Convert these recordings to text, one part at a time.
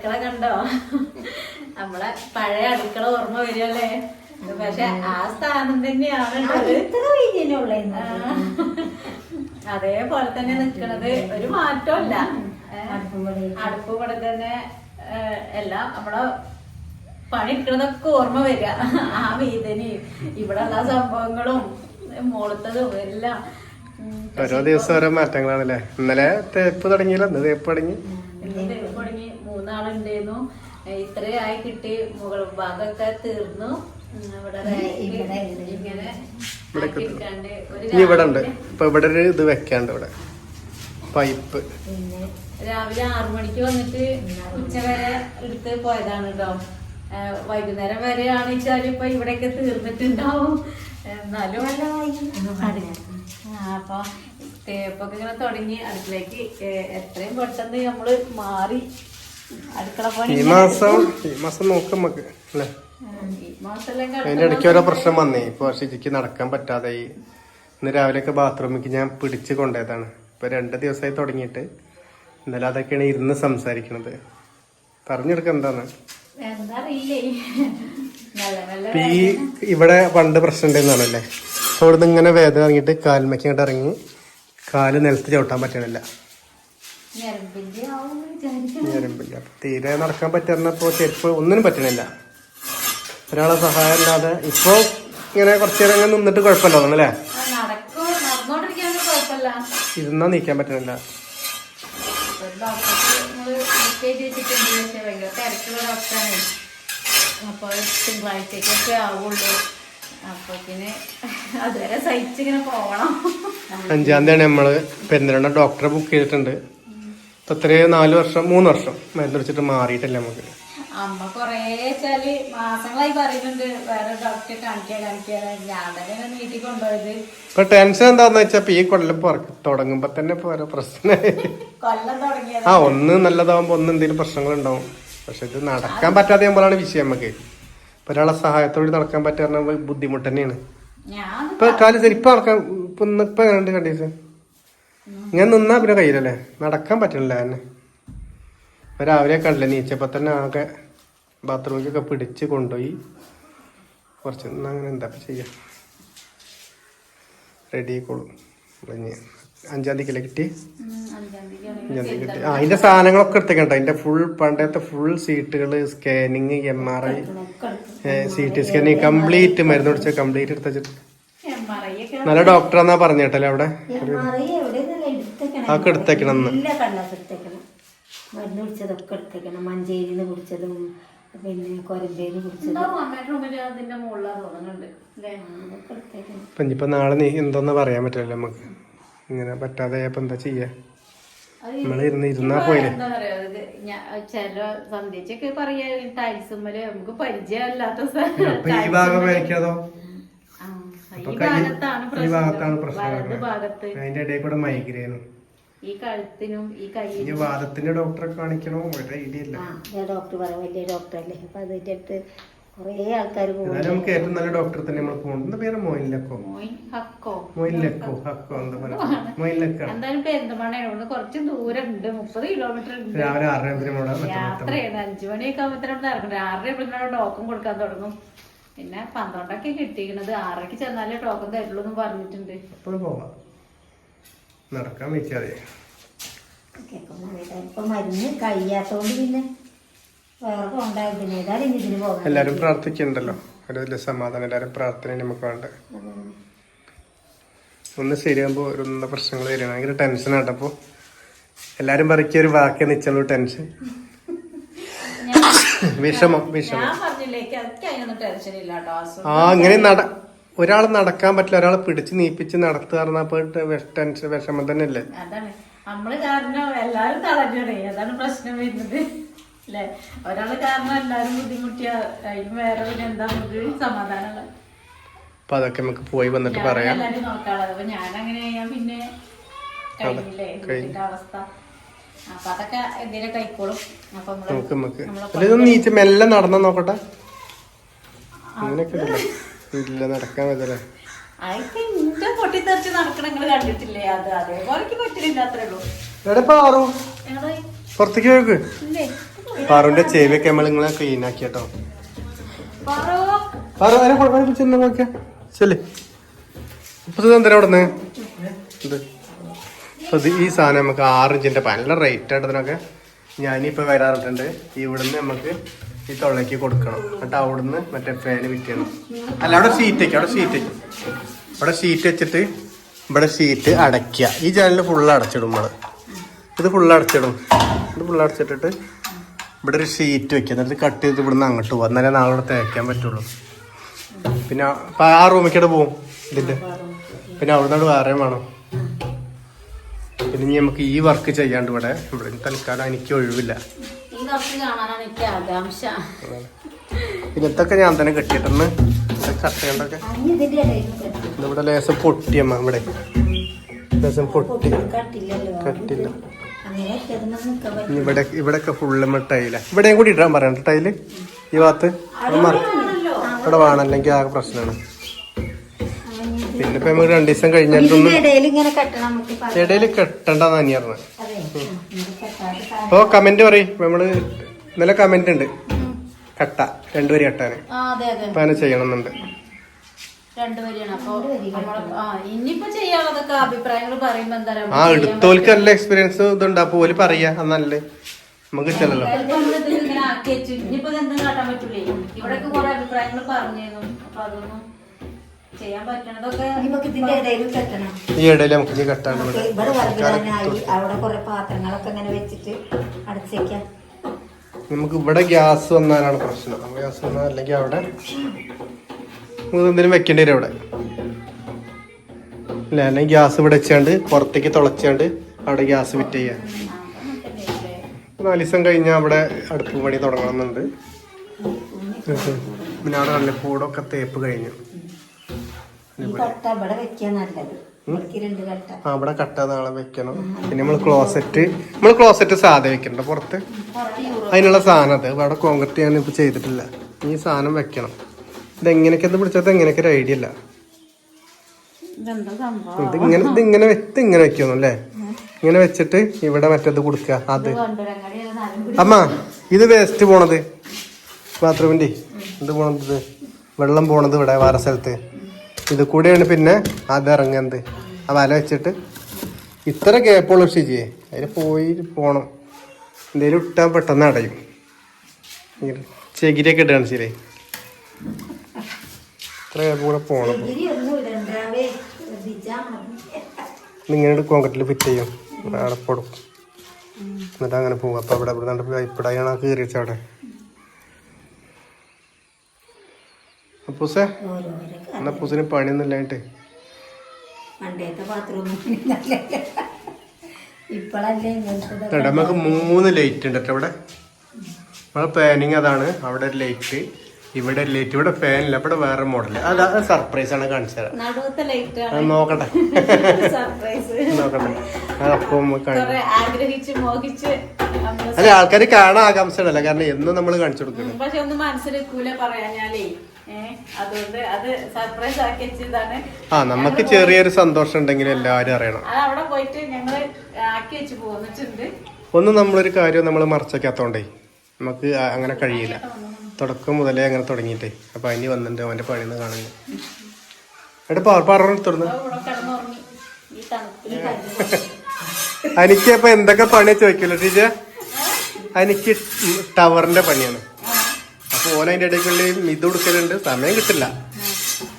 അടുക്കള കണ്ടോ? നമ്മളെ പഴയ അടുക്കള ഓർമ്മ വരുമല്ലേ പക്ഷെ ആ സ്ഥാനം തന്നെയാണ്. അതേപോലെ തന്നെ നിൽക്കുന്നത് ഒരു മാറ്റമല്ല ഏ, അടുപ്പ് കൂടെ തന്നെ എല്ലാം നമ്മളെ പണി ഇട്ടതൊക്കെ ഓർമ്മ വരിക. ആ വീതനി ഇവിടെ ഉള്ള സംഭവങ്ങളും മോളത്തതും എല്ലാം. ഓരോ ദിവസം ഓരോ മാറ്റങ്ങളാണല്ലേ? ഇന്നലെ തേപ്പ് തുടങ്ങിയില്ല ഇന്ന് തേപ്പ് തുടങ്ങി. മൂന്നാളുണ്ടായിരുന്നു ഏ, ഇത്രയായി കിട്ടി. മുകൾ ഭാഗമൊക്കെ തീർന്നു. ഇവിടെ ഉണ്ട്? ഇപ്പൊ ഇവിടെ ഒരു ഇത് വെക്കാണ്ട് ഇവിടെ. പൈപ്പ്. പിന്നെ? രാവിലെ ആറു മണിക്ക് വന്നിട്ട് ഉച്ച വരെ എടുത്ത് പോയതാണ് കേട്ടോ വൈകുന്നേരം വരെ ആണെച്ചാൽ ഇപ്പൊ ഇവിടെയൊക്കെ തീർന്നിട്ടുണ്ടാവും. എന്നാലും അപ്പൊ തേപ്പൊക്കെ ഇങ്ങനെ തുടങ്ങി അടുക്കളേക്ക് എത്രയും പെട്ടെന്ന് നമ്മൾ മാറി ഈ മാസം ഈ മാസം നോക്കാം നമുക്ക് അല്ലേ? അതിന്റെ ഇടയ്ക്ക് ഓരോ പ്രശ്നം വന്നേ. ഇപ്പൊ ശുചിക്ക് നടക്കാൻ പറ്റാതെ ഇന്ന് രാവിലെയൊക്കെ ബാത്റൂമിലേക്ക് ഞാൻ പിടിച്ച് കൊണ്ടുപോയതാണ്. ഇപ്പൊ രണ്ട് ദിവസമായി തുടങ്ങിയിട്ട് ഇന്നലെ അതൊക്കെയാണ് ഇരുന്ന് സംസാരിക്കണത്. പറഞ്ഞെടുക്ക എന്താണ്? ഈ ഇവിടെ പണ്ട് പ്രശ്നം ഉണ്ടായിരുന്നാണല്ലേ അപ്പൊ ഇവിടുന്ന് ഇങ്ങനെ വേദന ഇറങ്ങിയിട്ട് കാൽമയ്ക്ക് ഇങ്ങോട്ട് ഇറങ്ങി കാൽ നിലത്ത് ചവിട്ടാൻ പറ്റണില്ല. ഞരമ്പില്ല അപ്പൊ തീരെ നടക്കാൻ പറ്റുന്നപ്പോ ചെരുപ്പ് ഒന്നിനും പറ്റണില്ല. ഒരാളെ സഹായം ഇല്ലാതെ ഇപ്പൊ ഇങ്ങനെ കുറച്ചു നേരം ഇങ്ങനെ നിന്നിട്ട് കുഴപ്പമില്ല തോന്നല്ലേ ഇരുന്നാ നീക്കാൻ പറ്റണില്ല. അപ്പോൾ തിങ്കളാഴ്ചക്കൊക്കെ ആവുള്ളൂ. അഞ്ചാം തീയതി നമ്മൾ പെരുന്തലണ്ണ ഡോക്ടറെ ബുക്ക് ചെയ്തിട്ടുണ്ട്. എത്രയോ നാല് വർഷം മൂന്ന് വർഷം മരുന്ന് വെച്ചിട്ട് മാറിയിട്ടില്ല നമുക്ക്. അമ്മ കൊറേ വെച്ചാൽ മാസങ്ങളായി പറയുന്നുണ്ട് വേറെ ഡോക്ടറെ ഞാൻ കൊണ്ടുപോയത്. ഇപ്പൊ ടെൻഷൻ എന്താന്ന് വെച്ചാ ഈ കൊല്ലം തുടങ്ങുമ്പോ തന്നെ ഇപ്പൊ ഓരോ പ്രശ്നമായി കൊല്ലം തുടങ്ങിയത്. ആ ഒന്ന് നല്ലതാവുമ്പോ ഒന്ന് എന്തെങ്കിലും പ്രശ്നങ്ങൾ ഉണ്ടാവും പക്ഷെ ഇത് നടക്കാൻ പറ്റാതെ പോലാണ് വിഷയം നമുക്ക്. ഇപ്പൊ ഒരാളെ സഹായത്തോടെ നടക്കാൻ പറ്റാറുണ്ട് ബുദ്ധിമുട്ട് തന്നെയാണ്. ഇപ്പൊ കാലം ശരി ഇപ്പൊ നടക്കാൻ ഇപ്പൊ ഇപ്പൊ കണ്ടീസ് കണ്ടീഷൻ ഇങ്ങനെ നിന്നാ പിന്നെ കയ്യിലല്ലേ? നടക്കാൻ പറ്റണില്ല എന്നെ. ഇപ്പൊ രാവിലെ കണ്ടില്ല നീച്ചപ്പോ തന്നെ ആകെ ബാത്റൂമിലേക്കൊക്കെ പിടിച്ച് കൊണ്ടുപോയി. കുറച്ച് നിന്നാ അങ്ങനെ എന്താ ചെയ്യാം? റെഡി ആയിക്കോളും. അഞ്ചാം തീയതിക്കല്ലേ കിട്ടി അഞ്ചാം തീയതി കിട്ടി. ആ അതിന്റെ സാധനങ്ങളൊക്കെ എടുത്തേക്കണ്ട. അതിന്റെ ഫുൾ പണ്ടത്തെ ഫുൾ സീറ്റുകൾ scanning M R I C T scanning complete മരുന്ന് പിടിച്ച കംപ്ലീറ്റ് എടുത്ത നല്ല ഡോക്ടർ എന്നാ ഐ ഒക്കെ നല്ല ഡോക്ടറാന്നാ പറഞ്ഞേട്ടല്ലേ അവിടെ? അതൊക്കെ എടുത്തേക്കണം എന്ന്. എല്ലാ കടലാസ് എടുത്തേക്കണം. മരുന്ന് കുടിച്ചതൊക്കെ എടുത്തേക്കണം. മഞ്ചേരി കുടിച്ചതും പിന്നെ കൊരമ്പേന്ന് കുടിച്ചതും. ഇനിയിപ്പോ നാളെ നീ എന്തോന്ന് പറയാൻ പറ്റില്ല നമുക്ക്. ഇങ്ങനെ പറ്റാതെ അപ്പൊ എന്താ ചെയ്യാ? ഇരുന്നാ പോയില്ലേ? ചില സന്ധ്യച്ചൊക്കെ പറയാ ടൈൽസുമ്മൽ നമുക്ക് പരിചയമല്ലാത്ത അപ്പൊ ഈ ഭാഗം വരയ്ക്കാതോ ആ, അപ്പൊ ഈ കൈ- ഭാഗത്താണ് പ്രശ്നം. അതിന്റെ ഇടയിൽ കൂടെ മൈഗ്രേനും. ഈ കഴുത്തിനും ഈ കൈ വാദത്തിന്റെ ഡോക്ടറെ കാണിക്കണോ? ഒരു ഐഡിയ ഇല്ല. ആ ഡോക്ടർ പറയാം. വലിയ ഡോക്ടറല്ലേ അപ്പൊ അതിന്റെ അടുത്ത് കുറേ ആൾക്കാർ നമുക്ക് ഏറ്റവും നല്ല ഡോക്ടറെ തന്നെ നമ്മൾ പോകുന്നത് പേര്? മോയിലക്കോ മോയ് ഹക്കോ. മോയിലക്കോ ഹക്കോ എന്താ പറയുക മോയിലക്ക എന്തായാലും പെരുന്തമണ്ണ കുറച്ച് ദൂരം ഉണ്ട് മുപ്പത് കിലോമീറ്റർ ഉണ്ട്. രാവിലെ ആറര യാത്ര യാത്രയാണ് അഞ്ചു മണിയൊക്കെ ആകുമ്പോഴത്തേനും ഇറങ്ങും. ആറര ആകുമ്പോഴത്തേനും ടോക്കൺ കൊടുക്കാൻ തുടങ്ങും. പിന്നെ പന്ത്രണ്ടൊക്കെ കിട്ടിയിരിക്കണത് ആറരയ്ക്ക് ചെന്നാലേ ടോക്കൺ തരുള്ളൂ എന്ന് പറഞ്ഞിട്ടുണ്ട്. അപ്പോൾ പോവാം. നടക്കാൻ വെച്ചാൽ എല്ലാരും പ്രാർത്ഥിക്കണ്ടല്ലോ. ഒരു വലിയ സമാധാനം എല്ലാരും പ്രാർത്ഥന നമുക്ക് വേണ്ട ഒന്ന് ശരിയാകുമ്പോ ഒരു പ്രശ്നങ്ങൾ വരികയാണ്. ഭയങ്കര ടെൻഷൻ ആട്ടപ്പോ എല്ലാരും പറിക്കിയ ഒരു വാക്കേ നിച്ചുള്ളൂ ടെൻഷൻ വിഷമം വിഷമം. ആ അങ്ങനെ നട ഒരാൾ നടക്കാൻ പറ്റില്ല ഒരാൾ പിടിച്ച് നീപ്പിച്ച് നടത്തുക പറഞ്ഞപ്പോ ടെൻഷൻ വിഷമം തന്നെ അല്ലേ അതാണ്. നമ്മൾ കാരണം എല്ലാരും തളഞ്ഞണേ അതാണ് പ്രശ്നം വരുന്നത്. അല്ലെ? ഒരാൾ കാരണം എല്ലാരും ബുദ്ധിമുട്ടിയ അതിന് വേറെ പിന്നെ എന്താ നമുക്ക് സമാധാനമുള്ള അപ്പൊ അതൊക്കെ നമുക്ക് പോയി വന്നിട്ട് പറയാം. എല്ലാരും നോക്കാളത് അപ്പൊ ഞാൻ അങ്ങനെ ഞാൻ പിന്നെ കഴിഞ്ഞില്ലേ? വീട്ടിന്റെ അവസ്ഥ. അപ്പൊ അതൊക്കെ എന്തേലും കഴിക്കോളും അപ്പൊ നമുക്ക് നമുക്ക്. മെല്ലെ നടന്നാ നോക്കട്ടെ? അങ്ങനെയൊക്കെ ഇല്ല നടക്കാൻ പറ്റില്ലേ. പുറത്തേക്ക് ഇല്ലേ? പാറുവിന്റെ ചെവിയൊക്കെ നമ്മൾ നിങ്ങളെ ക്ലീൻ ആക്കി കേട്ടോ പറോ. പാറു അതിനെ കുഴപ്പമില്ല ചെന്ന് നോക്കിയാ. ചെല്ലേ. ഇപ്പൊ ഇത് എന്തിനാ അവിടെ ഇത്. ഇപ്പൊ ഈ സാധനം നമുക്ക് ആറ് ഇഞ്ചിന്റെ നല്ല റേറ്റ് ആയിട്ടതിനൊക്കെ ഞാനിപ്പോ വരാറുണ്ട്. ഇവിടുന്ന് നമുക്ക് ഈ തൊള്ളയ്ക്ക് കൊടുക്കണം. എന്നിട്ട് അവിടുന്ന് മറ്റേ ഫാന് വിറ്റണം അല്ല അവിടെ സീറ്റ് വയ്ക്കും അവിടെ സീറ്റ് വയ്ക്കും അവിടെ സീറ്റ് വെച്ചിട്ട് ഇവിടെ സീറ്റ് അടയ്ക്കുക ഈ ജനലിൽ ഫുള്ള് അടച്ചിടും നമ്മൾ ഇത് ഫുള്ള് അടച്ചിടും. ഇത് ഫുള്ള് അടച്ചിട്ടിട്ട് ഇവിടെ ഒരു സീറ്റ് വെക്കുക എന്നിട്ട് കട്ട് ചെയ്ത് ഇവിടുന്ന് അങ്ങോട്ട് പോകും എന്നാലേ നാളെ ഇവിടെ തേക്കാൻ പറ്റുള്ളൂ. പിന്നെ ആ റൂമിക്കൂടെ പോവും. ഇതിന്റെ പിന്നെ അവിടുന്ന് വേറെ വേണം. പിന്നെ ഇനി നമുക്ക് ഈ വർക്ക് ചെയ്യാണ്ട് ഇവിടെ. ഇവിടെ തൽക്കാലം എനിക്ക് ഒഴിവില്ല. പിന്നെ ഇതൊക്കെ ഞാൻ തന്നെ കെട്ടിയിട്ടെന്ന് കട്ടയുണ്ടൊക്കെ. ഇവിടെ ലേസം പൊട്ടിയമ്മ ഇവിടെ. ലേസം പൊട്ടി. കട്ടില്ല. ഇവിടെ ഇവിടെയൊക്കെ ഫുള്ള് ടൈല. ഇവിടെയും കൂടി ഇടാൻ പറയണ്ട ടൈൽ? ഈ ഭാഗത്ത്? ഇവിടെ മറ- ഇവിടെ വേണം അല്ലെങ്കിൽ ആകെ പ്രശ്നമാണ്. പിന്നെ ഇപ്പൊ നമുക്ക് രണ്ടു ദിവസം കഴിഞ്ഞിട്ടൊന്നും ഇടയിൽ ഇങ്ങനെ കെട്ടണം അപ്പോൾ കമന്റ് പറയും. നമ്മൾ ഇന്നലെ കമന്റ് ഉണ്ട്. കട്ട. രണ്ടുപേര് കട്ടാന്. അപ്പൊ അങ്ങനെ ചെയ്യണമെന്നുണ്ട് ആ എടുത്തോൽക്ക് നല്ല എക്സ്പീരിയൻസ് ഇതുണ്ട്. അപ്പൊ ഓൽ പറയാ അന്നല്ലേ നമുക്ക് ചെല്ലല്ലോ ഇനിയിപ്പോ എന്തും കാട്ടാൻ പറ്റൂലേ? ഇവിടെയൊക്കെ കുറെ അഭിപ്രായങ്ങൾ പറഞ്ഞിരുന്നു അപ്പൊ അതൊന്നും ഈ ഇടയിൽ നമുക്ക് ഇത് കെട്ടാണ് ഇവിടെ വർഗാനായി അവിടെ കുറെ പാത്രങ്ങളൊക്കെ ഇങ്ങനെ വെച്ചിട്ട് അടച്ചേക്കാം. നമുക്ക് ഇവിടെ ഗ്യാസ് വന്നാലാണ് പ്രശ്നം. ഗ്യാസ് വന്നാൽ അല്ലെങ്കിൽ അവിടെ എന്തെങ്കിലും വെക്കേണ്ടി വരും അവിടെ. അല്ല? അല്ലെങ്കിൽ ഗ്യാസ് ഇവിടെ വെച്ചാണ്ട് പുറത്തേക്ക് തുളച്ചാണ്ട് അവിടെ ഗ്യാസ് ഫിറ്റ് ചെയ്യാം നാല് ദിവസം കഴിഞ്ഞാൽ അവിടെ അടുപ്പ് പണി തുടങ്ങണമെന്നുണ്ട്. പിന്നെ അവിടെ നല്ല കൂടൊക്കെ തേപ്പ് കഴിഞ്ഞു. കട്ട ഇവിടെ കട്ട. ആ നാളെ വെക്കണം. പിന്നെ നമ്മൾ ക്ലോസറ്റ് നമ്മൾ ക്ലോസറ്റ് സാധനം വെക്കണ്ട പുറത്ത്. അതിനുള്ള സാധനം അത്. അവിടെ കോൺക്രീറ്റ് ഞാൻ ഇപ്പൊ ചെയ്തിട്ടില്ല. ഈ സാധനം വെക്കണം. ഇത് എങ്ങനെയൊക്കെ ഇത് പിടിച്ചത് എങ്ങനെയൊക്കെ ഒരു ഐഡിയ ഇല്ല. ഇതെന്താ സംഭവം? ഇത് ഇങ്ങനെ വെക്കുന്നു അല്ലേ? ഇങ്ങനെ വെച്ചിട്ട് ഇവിടെ മറ്റേത് കൊടുക്കുക. അത്. അമ്മ ഇത് വേസ്റ്റ് പോണത്. ബാത്റൂമിന്റെ ഇത് പോണത് വെള്ളം പോണത് ഇവിടെ വേറെ സ്ഥലത്ത്. ഇത് കൂടെയാണ് പിന്നെ അത് ഇറങ്ങുന്നത്. ആ വല വെച്ചിട്ട്. ഇത്ര ഗ്യാപ്പുള്ള ഷിജിയെ അതിന് പോയി പോകണം എന്തേലും ഇട്ടാൽ പെട്ടെന്ന് അടയും. ചകിരിയൊക്കെ ഇട്ടാണ് ശരി. ഇത്ര ഗ്യാപ്പ് കൂടെ മതി ഇങ്ങനെ കോൺക്രീറ്റിൽ ഫിറ്റ് ചെയ്യും. അടപ്പെടും എന്നിട്ട് അങ്ങനെ പോകും അപ്പോൾ അവിടെ ഇവിടെ നിന്ന് പൈപ്പിടാണ് കയറി വെച്ച അവിടെ അപ്പൂസേ എന്നാ പൂസിന് പണിയൊന്നും ഇല്ലായിട്ട് പണ്ടത്തെ ബാത്റൂമിൽ ഇപ്പോഴല്ലേ ഇങ്ങനത്തെ ഇവിടെ നമുക്ക് മൂന്ന് ലൈറ്റ് ഉണ്ട് കേട്ടോ ഇവിടെ. നമ്മളെ പ്ലാനിങ് അതാണ് അവിടെ ഒരു ലൈറ്റ് ഇവിടെ ലൈറ്റ് ഇവിടെ ഫാനില്ല ഇവിടെ വേറെ മോഡൽ അത് സർപ്രൈസ് ആണ് കാണിച്ചത് തരാം. നോക്കട്ടെ. നോക്കട്ടെ. അപ്പം ആഗ്രഹിച്ച് മോഹിച്ച് അല്ല ആൾക്കാർ കാണാൻ ആകാംക്ഷ കാരണം എന്നും നമ്മൾ കാണിച്ചു കൊടുക്കണം. പക്ഷെ ഒന്നും മനസ്സിലെക്കൂല പറയാഞ്ഞാലേ ആ നമുക്ക് ചെറിയൊരു സന്തോഷം ഉണ്ടെങ്കിൽ എല്ലാവരും അറിയണം. അവിടെ പോയിട്ട് ആക്കി വെച്ച് പോന്നിട്ടുണ്ട്. ഒന്നും നമ്മളൊരു കാര്യം നമ്മൾ മറച്ചേക്കാത്തോണ്ടേ. നമുക്ക് അങ്ങനെ കഴിയില്ല. തുടക്കം മുതലേ അങ്ങനെ തുടങ്ങിയിട്ടേ. അപ്പൊ അതിന് വന്നിട്ട് അവന്റെ പണിന്ന് കാണുന്നു എട്ട് പവർ പറഞ്ഞു തുറന്ന് എനിക്ക് അപ്പൊ എന്തൊക്കെ പണി ചോദിക്കല്ലോ ടീച്ചർ എനിക്ക് ടവറിന്റെ പണിയാണ്. അപ്പൊ ഓൻ അതിന്റെ ഇടയ്ക്കുള്ളിൽ ഇത് കൊടുക്കലുണ്ട്. സമയം കിട്ടില്ല.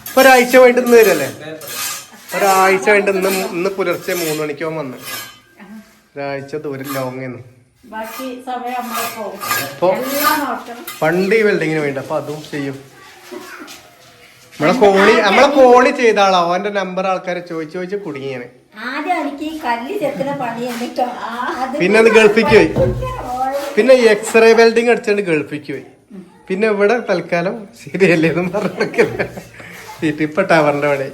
ഇപ്പൊ ഒരാഴ്ച വേണ്ടി ഇന്ന് വരല്ലേ? ഒരാഴ്ച വേണ്ടി ഇന്ന് ഇന്ന് പുലർച്ചെ മൂന്ന് മണിക്കോ അവൻ വന്ന്. ഒരാഴ്ച ദൂരം ലോങ് അപ്പൊ പണ്ട് ഈ വെൽഡിങ്ങിന് വേണ്ടി. അപ്പൊ അതും ചെയ്യും. നമ്മളെ കോളി നമ്മളെ കോളി ചെയ്ത ആളാ. അവന്റെ നമ്പർ ആൾക്കാരെ ചോദിച്ചു ചോദിച്ചു കുടുങ്ങിയാണ്. പിന്നെ അത് ഗൾഫിക്ക് പോയി. പിന്നെ എക്സ്റേ വെൽഡിങ് അടിച്ചുകൊണ്ട് ഗൾഫിക്ക് പോയി. പിന്നെ ഇവിടെ തൽക്കാലം ശരിയല്ലേന്നും പറഞ്ഞില്ല ഇപ്പൊ ടവറിന്റെ പണി.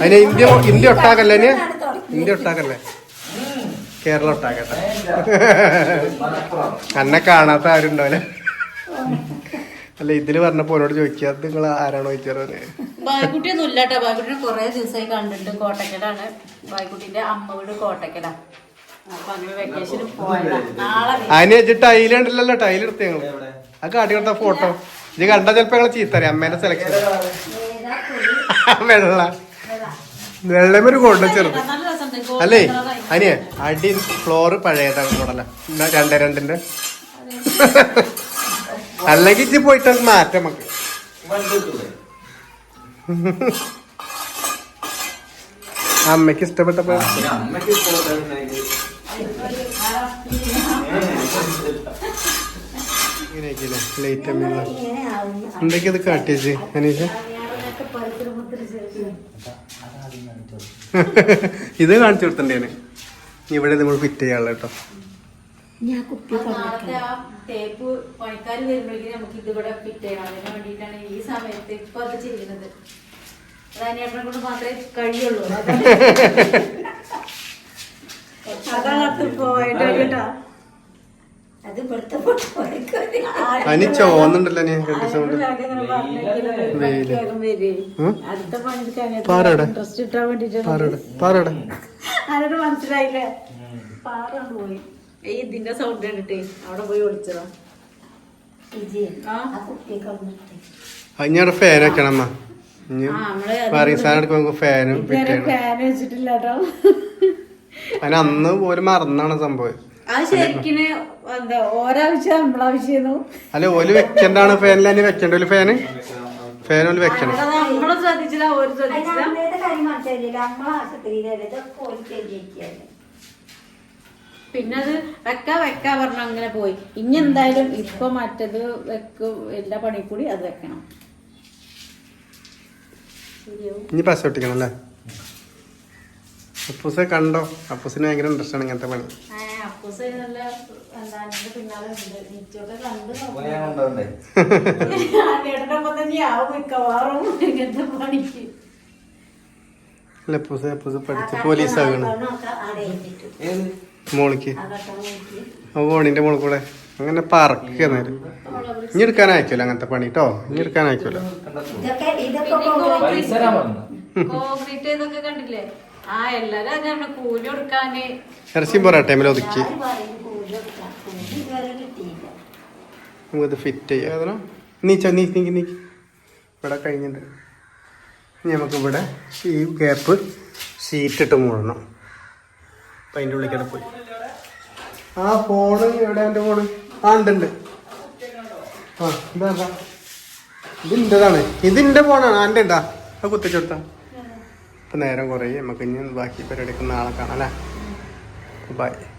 അതിന് ഇന്ത്യ ഇന്ത്യ ഒട്ടാക്കല്ലേ ഇനി? ഇന്ത്യ ഒട്ടാക്കല്ലേ കേരളം ഒട്ടാക്കട്ടെ എന്നെ കാണാത്ത ആരും ഉണ്ടാവില്ല. അല്ല ഇതിൽ പറഞ്ഞപ്പോ പോലോട് ചോദിക്കാത്ത നിങ്ങൾ ആരാണോ ചോദിച്ചത് ബായ്ക്കുട്ടിയൊന്നും ഇല്ലാട്ടോ ബായ്ക്കുട്ടിനെ കുറെ ദിവസമായി കണ്ടിട്ട് കോട്ടക്കലാണ്. ബായ്ക്കുട്ടിന്റെ അമ്മ വീട് കോട്ടക്കല. അതിന് വെച്ച് ടൈൽ എടുത്ത് ഞങ്ങൾ അത് കാട്ടി കൊടുത്ത ഫോട്ടോ ഇത് കണ്ട ചിലപ്പോ ഞങ്ങൾ ചീത്തറിയാം അമ്മേന്റെ സെലക്ഷൻ വെള്ള. വെള്ളമൊരു കൊണ്ട ചെറുത് അല്ലേ? അനിയ അടി ഫ്ലോറ് പഴയതാണ് മോഡല രണ്ടേ രണ്ടിന്റെ. അല്ലെങ്കിൽ ഇജ്ജ് പോയിട്ട് അത് മാറ്റാം നമുക്ക്. അമ്മയ്ക്ക് ഇഷ്ടപ്പെട്ടപ്പോ ഇങ്ങനെയൊക്കെയല്ലേ? ലൈറ്റ് അമ്മയുള്ള ഇത് കാട്ടിയേച്ച് അനീഷ്. ഇത് കാണിച്ചു കൊടുത്തണ്ടേന് ഇവിടെ നമ്മൾ ഫിറ്റ് ചെയ്യാനുള്ള കേട്ടോ. ഞാൻ കുപ്പി തേപ്പ് പണിക്കാർ വരുമ്പോഴേക്കും നമുക്ക് ഇതിവിടെ ഫിറ്റ് ചെയ്യണം അതിന് വേണ്ടിയിട്ടാണ് ഈ സമയത്ത് ഇപ്പൊ അത് ചെയ്യുന്നത്. അത് അനിയപ്പനെ കൊണ്ട് മാത്രമേ കഴിയുള്ളൂ. അനി ചോന്നുണ്ടല്ലോ രണ്ട് സൗണ്ട് പാറയുടെ പാറയുടെ പാറയുടെ മനസ്സിലായില്ലേ. പാറാണ്ട് പോയി. ഇതിന്റെ സൗണ്ട് കണ്ടിട്ടേ. അവിടെ പോയി വിളിച്ചതാ. ഫാൻ വെക്കണം അമ്മ ഇനി സാധനം എടുക്കുമ്പോ ഫാനും ഫാൻ വെച്ചിട്ടില്ല കേട്ടോ. അതിന് അന്ന് പോലും മറന്നാണ് സംഭവം. അല്ല ഓൽ വെക്കണ്ടാണ് ഫാനിൽ തന്നെ വെക്കണ്ട ഒരു ഫാന് ഫാൻ ഓൽ വെക്കണം. പിന്നെ അത് വെക്കാ വെക്കാ പറഞ്ഞ അങ്ങനെ പോയി. ഇനി എന്തായാലും ഇപ്പൊ മറ്റത് വെക്കും എല്ലാ പണി കൂടി അത് വെക്കണം. ഇനി പശ ഒട്ടിക്കണം അല്ലേ? അപ്പൂസെ കണ്ടോ? അപ്പൂസിന് ഭയങ്കര ഇൻട്രസ്റ്റ് ആണ് ഇങ്ങനത്തെ പണി. ആ, അപ്പൂസ് നല്ല എന്താ അതിന്റെ പിന്നാലെ ഉണ്ട്. നിച്ചൊക്കെ കണ്ട് കേട്ടിട്ടപ്പോ തന്നെയാവും മിക്കവാറും ഇങ്ങനത്തെ പണിക്ക്. അല്ല അപ്പൂസ് അപ്പൂസ് പഠിച്ച് പോലീസ് ആകണം മോളിക്ക്. ആ ഓണിന്റെ മോൾ കൂടെ. അങ്ങനെ പറക്കുക നേരം. ഇനി എടുക്കാൻ അയക്കൂല അങ്ങനത്തെ പണി കേട്ടോ ഇനി എടുക്കാൻ അയക്കൂല കോൺക്രീറ്റ് കണ്ടില്ലേ? ആ എല്ലാരും അങ്ങനെ കൂലി കൊടുക്കാന്. ഇറച്ചിയും പോരാ ടൈമിൽ ഒതുക്കി. നമുക്കത് ഫിറ്റ് ചെയ്യാം. നീച്ച നീ നീക്കി നീക്കി ഇവിടെ കഴിഞ്ഞിട്ട്. ഇനി നമുക്ക് ഇവിടെ ഈ ഗ്യാപ്പ് സീറ്റിട്ട് മൂടണം. അപ്പം അതിന്റെ ഉള്ളിൽ പോയി. ആ ഫോണ് എവിടെ? എന്റെ ഫോണ് ആ ഉണ്ട് ഉണ്ട്. ആ ഇതാ ഇതാ. ഇത് ഇന്റെതാണ് ഫോണാണ് എന്റെ ഉണ്ടാ അത് കുത്തിച്ചെടുത്താ ഇപ്പം നേരം കുറേ നമുക്ക് ഇനി ബാക്കി പരിപാടിയൊക്കെ നാളെ കാണാം അല്ലേ? Bye bye